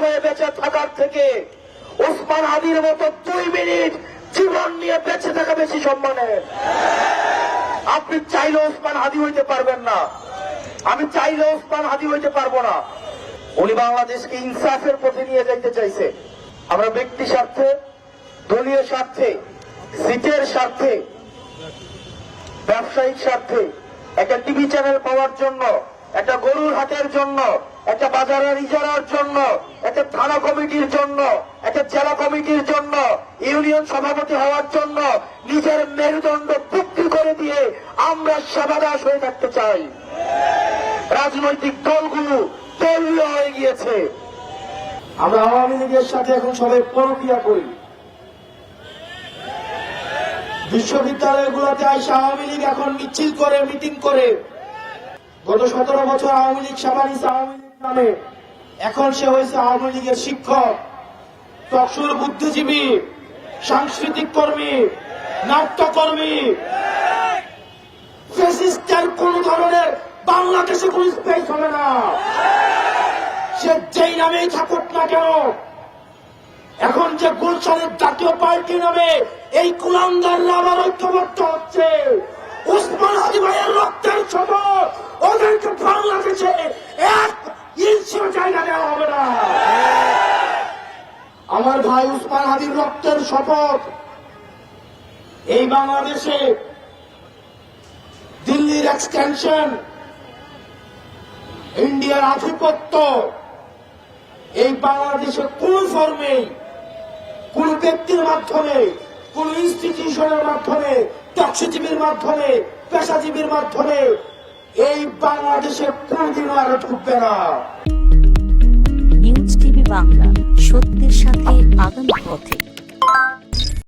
হয়ে বেঁচে থাকার থেকে ওসমান হাদির মতো দুই মিনিট জীবন নিয়ে বেঁচে থাকা বেশি সম্মানের। আপনি চাইলে ওসমান হাদি হইতে পারবেন না। আমি চাইলে ওসমান হাদি হইতে পারব না। উনি বাংলাদেশকে ইনসাফের পথে নিয়ে যাইতে চাইছে। আমরা ব্যক্তি স্বার্থে, দলীয় স্বার্থে, সিটের স্বার্থে, ব্যবসায়িক স্বার্থে, একটা টিভি চ্যানেল পাওয়ার জন্য, একটা গরুর হাটের জন্য একটা বাজারের ইজারার জন্য, একটা থানা কমিটির জন্য, একটা জেলা কমিটির জন্য, ইউনিয়ন সভাপতি হওয়ার জন্য নিজের মেরুদণ্ড বিক্রি করে দিয়ে আমরা সেবাদাস হয়ে থাকতে চাই। রাজনৈতিক দলগুলো দলীয় হয়ে গিয়েছে। আমরা আওয়ামী লীগের সাথে এখন সবাই প্রক্রিয়া করি। বিশ্ববিদ্যালয়গুলোতে আইসা আওয়ামী লীগ এখন মিছিল করে, মিটিং করে গত সতেরো বছর আওয়ামী লীগ সামানিস আওয়ামী লীগ নামে এখন সে হয়েছে আওয়ামী লীগের শিক্ষক তকসুর বুদ্ধিজীবী, সাংস্কৃতিক কর্মী, নাট্যকর্মী। কোন ধরনের বাংলাদেশে কোন স্পেস হবে না। সে যেই নামেই থাকুক না কেন, এখন যে গুলশানের জাতীয় পার্টি নামে এই কুলাঙ্গাররা আবার ঐক্যবদ্ধ হচ্ছে উসমান হাজি ভাইয়ের রক্তের শপথ ওদেরকে বাংলাদেশে এক ইঞ্চিও জায়গা দেওয়া হবে না। আমার ভাই উসমান হাদির রক্তের শপথ। এই বাংলাদেশে দিল্লির এক্সটেনশন ইন্ডিয়ার আধিপত্য, এই বাংলাদেশে কোন ফর্মে কোন ব্যক্তির মাধ্যমে, কোন ইনস্টিটিউশনের মাধ্যমে টক্সিজীবীর মাধ্যমে, পেশাজীবীর মাধ্যমে এই বাংলাদেশে কোনদিন আর ঢুকবে না। নিউজ টিভি বাংলা সত্যের সাথে আগামী পথে।